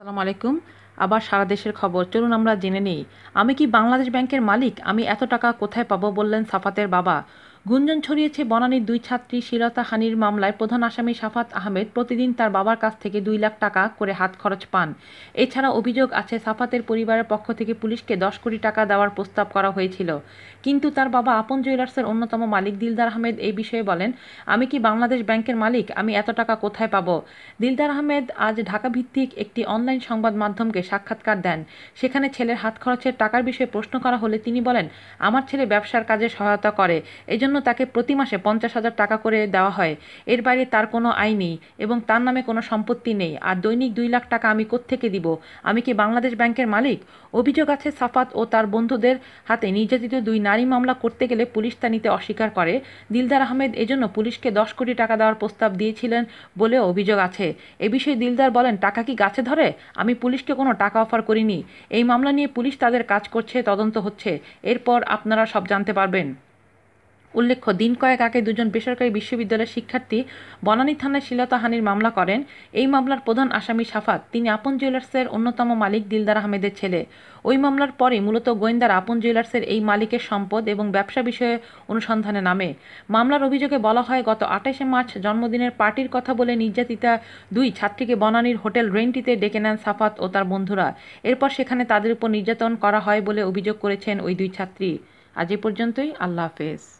আসসালামু আলাইকুম। আবার সারা দেশের খবর। চলুন আমরা জেনে নিই, আমি কি বাংলাদেশ ব্যাংকের মালিক? আমি এত টাকা কোথায় পাবো বললেন সাফাতের বাবা। গুঞ্জন ছড়িয়েছে বনানীর দুই ছাত্রী শিলতা হানির মামলায় প্রধান আসামি সাফাত আহমেদ প্রতিদিন তার বাবার কাছ থেকে দুই লাখ টাকা করে হাত খরচ পান। এছাড়া অভিযোগ আছে, সাফাতের পরিবারের পক্ষ থেকে পুলিশকে দশ কোটি টাকা দেওয়ার প্রস্তাব করা হয়েছিল। কিন্তু তার বাবা আপন জুয়েলার্সের অন্যতম মালিক দিলদার আহমেদ এই বিষয়ে বলেন, আমি কি বাংলাদেশ ব্যাংকের মালিক? আমি এত টাকা কোথায় পাব? দিলদার আহমেদ আজ ঢাকা ভিত্তিক একটি অনলাইন সংবাদ মাধ্যমকে সাক্ষাৎকার দেন। সেখানে ছেলের হাত খরচের টাকার বিষয়ে প্রশ্ন করা হলে তিনি বলেন, আমার ছেলে ব্যবসার কাজে সহায়তা করে। এজন্য জন্য তাকে প্রতি মাসে পঞ্চাশ হাজার টাকা করে দেওয়া হয়। এর বাইরে তার কোনো আয় নেই এবং তার নামে কোনো সম্পত্তি নেই। আর দৈনিক দুই লাখ টাকা আমি কোত্থেকে দিব? আমি কি বাংলাদেশ ব্যাংকের মালিক? অভিযোগ আছে, সাফাত ও তার বন্ধুদের হাতে নির্যাতিত দুই নারী মামলা করতে গেলে পুলিশ তা নিতে অস্বীকার করে। দিলদার আহমেদ এজন্য পুলিশকে দশ কোটি টাকা দেওয়ার প্রস্তাব দিয়েছিলেন বলেও অভিযোগ আছে। এ বিষয়ে দিলদার বলেন, টাকা কি গাছে ধরে? আমি পুলিশকে কোনো টাকা অফার করিনি। এই মামলা নিয়ে পুলিশ তাদের কাজ করছে, তদন্ত হচ্ছে। এরপর আপনারা সব জানতে পারবেন। উল্লেখ্য, দিন কয়েক আগে দুজন বেসরকারি বিশ্ববিদ্যালয়ের শিক্ষার্থী বনানী থানায় শিলতাহানির মামলা করেন। এই মামলার প্রধান আসামি সাফাত, তিনি আপন জুয়েলার্সের অন্যতম মালিক দিলদার আহমেদের ছেলে। ওই মামলার পরে মূলত গোয়েন্দার আপন জুয়েলার্সের এই মালিকের সম্পদ এবং ব্যবসা বিষয়ে অনুসন্ধানে নামে। মামলার অভিযোগে বলা হয়, গত আঠাশে মার্চ জন্মদিনের পার্টির কথা বলে নির্যাতিতা দুই ছাত্রীকে বনানীর হোটেল রেন্টিতে ডেকে নেন সাফাত ও তার বন্ধুরা। এরপর সেখানে তাদের উপর নির্যাতন করা হয় বলে অভিযোগ করেছেন ওই দুই ছাত্রী। আজ এ পর্যন্তই, আল্লাহ হাফেজ।